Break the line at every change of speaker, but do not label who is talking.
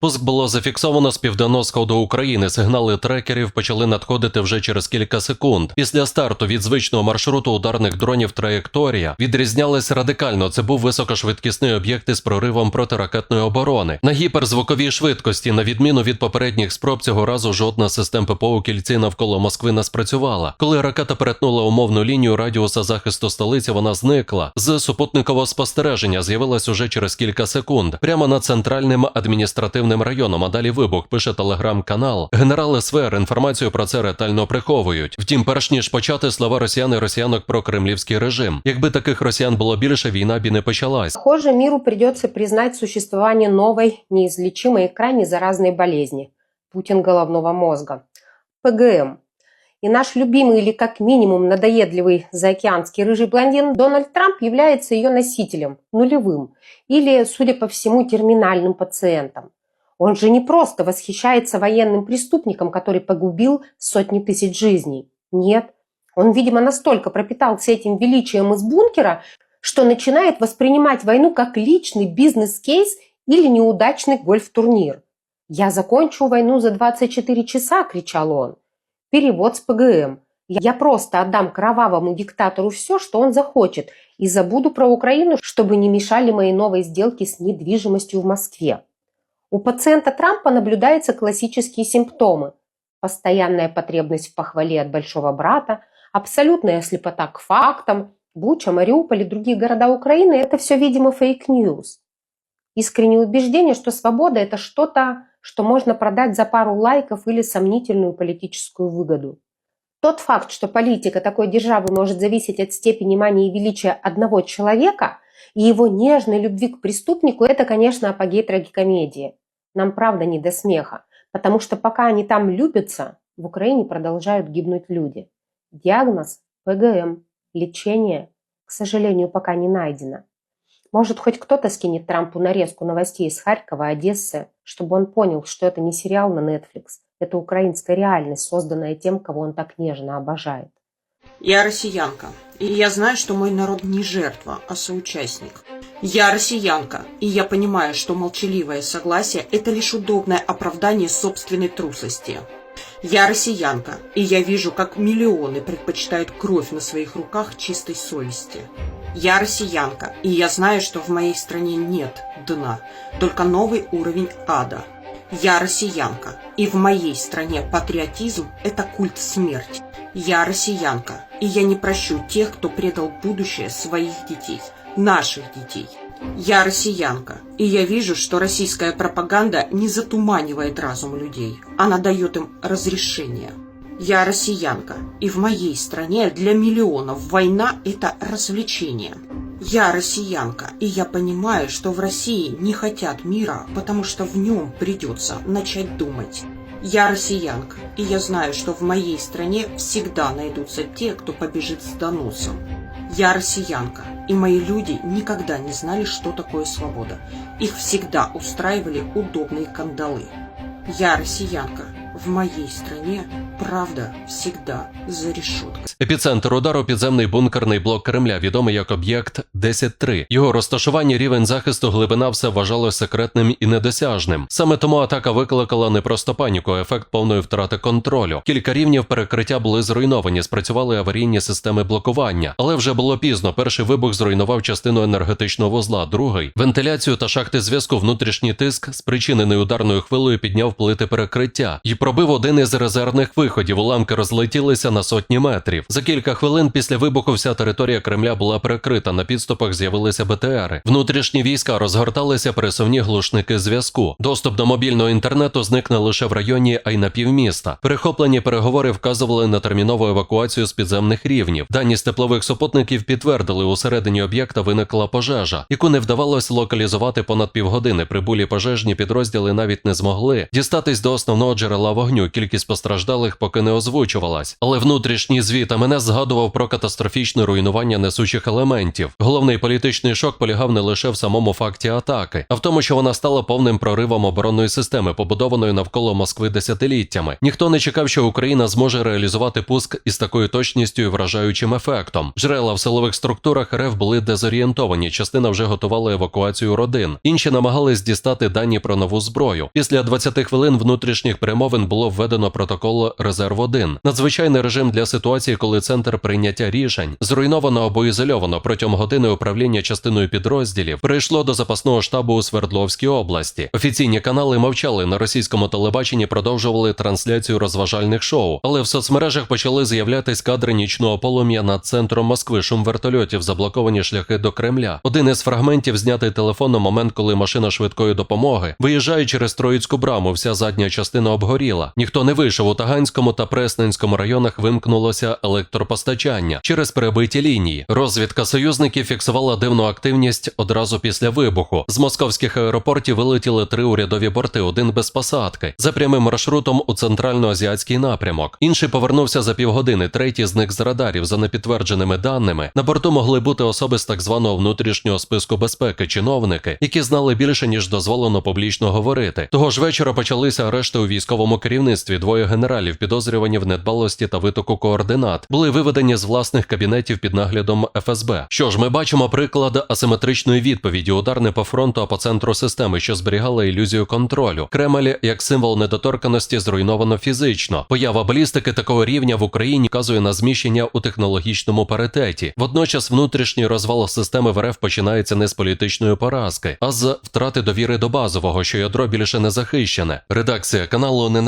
Пуск було зафіксовано з південного сходу України. Сигнали трекерів почали надходити вже через кілька секунд. Після старту від звичного маршруту ударних дронів траєкторія відрізнялась радикально. Це був високошвидкісний об'єкт із проривом протиракетної оборони. На гіперзвуковій швидкості, на відміну від попередніх спроб, цього разу жодна систем ППО у кільці навколо Москви не спрацювала. Коли ракета перетнула умовну лінію радіуса захисту столиці, вона зникла. З супутникового спостереження з'явилась уже через кілька секунд. Прямо над центральним адміністративним районом. А далі вибух пише телеграм-канал. Генерали СВР інформацію про це ретельно приховують. Втім, перш ніж почати слова росіян і росіянок про кремлівський режим. Якби таких росіян було більше, війна б і не почалась.
Похоже, миру придется признать существование новой, неизлечимой и крайне заразной болезни – Путин головного мозга – ПГМ. И наш любимый или как минимум надоедливый заокеанский рыжий блондин Дональд Трамп является ее носителем, нулевым, или, судя по всему, терминальным пациентом. Он же не просто восхищается военным преступником, который погубил сотни тысяч жизней. Нет, он, видимо, настолько пропитался этим величием из бункера, что начинает воспринимать войну как личный бизнес-кейс или неудачный гольф-турнир. «Я закончу войну за 24 часа!» – кричал он. Перевод с ПГМ. «Я просто отдам кровавому диктатору все, что он захочет, и забуду про Украину, чтобы не мешали мои новые сделки с недвижимостью в Москве». У пациента Трампа наблюдаются классические симптомы. Постоянная потребность в похвале от большого брата, абсолютная слепота к фактам, Буча, Мариуполь и другие города Украины – это все, видимо, фейк-ньюс. Искреннее убеждение, что свобода – это что-то, что можно продать за пару лайков или сомнительную политическую выгоду. Тот факт, что политика такой державы может зависеть от степени мания и величия одного человека и его нежной любви к преступнику – это, конечно, апогей трагикомедии. Нам правда не до смеха, потому что пока они там любятся, в Украине продолжают гибнуть люди. Диагноз – ПГМ. Лечение, к сожалению, пока не найдено. Может, хоть кто-то скинет Трампу нарезку новостей из Харькова, Одессы, чтобы он понял, что это не сериал на Netflix, это украинская реальность, созданная тем, кого он так нежно обожает.
Я россиянка, и я знаю, что мой народ не жертва, а соучастник. Я россиянка, и я понимаю, что молчаливое согласие – это лишь удобное оправдание собственной трусости. Я россиянка, и я вижу, как миллионы предпочитают кровь на своих руках чистой совести. Я россиянка, и я знаю, что в моей стране нет дна, только новый уровень ада. Я россиянка, и в моей стране патриотизм – это культ смерти. Я россиянка, и я не прощу тех, кто предал будущее своих детей, наших детей. Я россиянка, и я вижу, что российская пропаганда не затуманивает разум людей, она дает им разрешение. Я россиянка, и в моей стране для миллионов война – это развлечение. Я россиянка, и я понимаю, что в России не хотят мира, потому что в нем придется начать думать. Я россиянка, и я знаю, что в моей стране всегда найдутся те, кто побежит с доносом. Я россиянка, и мои люди никогда не знали, что такое свобода. Их всегда устраивали удобные кандалы. Я россиянка, в моей стране правда всегда за решеткой.
Епіцентр удару підземний бункерний блок Кремля, відомий як об'єкт 10-3. Його розташування, рівень захисту, глибина все вважалось секретним і недосяжним. Саме тому атака викликала не просто паніку, а ефект повної втрати контролю. Кілька рівнів перекриття були зруйновані, спрацювали аварійні системи блокування, але вже було пізно. Перший вибух зруйнував частину енергетичного вузла, другий вентиляцію та шахти зв'язку. Внутрішній тиск, спричинений ударною хвилею, підняв плити перекриття і пробив один із резервних виходів. Уламки розлетілися на сотні метрів. За кілька хвилин після вибуху вся територія Кремля була перекрита. На підступах з'явилися БТРи. Внутрішні війська розгорталися пересувні глушники зв'язку. Доступ до мобільного інтернету зник не лише в районі, а й на півміста. Перехоплені переговори вказували на термінову евакуацію з підземних рівнів. Дані з теплових супутників підтвердили, у середині об'єкта виникла пожежа, яку не вдавалось локалізувати понад півгодини. Прибулі пожежні підрозділи навіть не змогли дістатись до основного джерела вогню. Кількість постраждалих поки не озвучувалась. Але внутрішній звіт мене згадував про катастрофічне руйнування несучих елементів. Головний політичний шок полягав не лише в самому факті атаки, а в тому, що вона стала повним проривом оборонної системи, побудованої навколо Москви десятиліттями. Ніхто не чекав, що Україна зможе реалізувати пуск із такою точністю і вражаючим ефектом. Джерела в силових структурах РФ були дезорієнтовані. Частина вже готувала евакуацію родин. Інші намагались дістати дані про нову зброю. Після 20 хвилин внутрішніх перемовин було введено протокол резерв 1 надзвичайний режим для ситуації, коли центр прийняття рішень зруйновано або ізольовано протягом години управління частиною підрозділів прийшло до запасного штабу у Свердловській області. Офіційні канали мовчали на російському телебаченні, продовжували трансляцію розважальних шоу, але в соцмережах почали з'являтись кадри нічного полум'я над центром Москви, шум вертольотів, заблоковані шляхи до Кремля. Один із фрагментів знятий телефоном момент, коли машина швидкої допомоги виїжджає через Троїцьку браму. Вся задня частина обгоріла. Ніхто не вийшов у Таганському та Пресненському районах. Вимкнулося електропостачання через перебиті лінії. Розвідка союзників фіксувала дивну активність одразу після вибуху. З московських аеропортів вилетіли три урядові борти, один без посадки, за прямим маршрутом у центральноазіатський напрямок. Інший повернувся за півгодини. Третій зник з радарів. За непідтвердженими даними на борту могли бути особи з так званого внутрішнього списку безпеки, чиновники, які знали більше ніж дозволено публічно говорити. Того ж вечора почалися арешти у військовому керівництві. Двоє генералів, підозрювані в недбалості та витоку координат, були виведені з власних кабінетів під наглядом ФСБ. Що ж, ми бачимо приклад асиметричної відповіді: удар не по фронту, а по центру системи, що зберігала ілюзію контролю. Кремль як символ недоторканості зруйновано фізично. Поява балістики такого рівня в Україні вказує на зміщення у технологічному паритеті. Водночас внутрішній розвал системи в РФ починається не з політичної поразки, а з втрати довіри до базового, що ядро більше не захищене. Редакція каналу не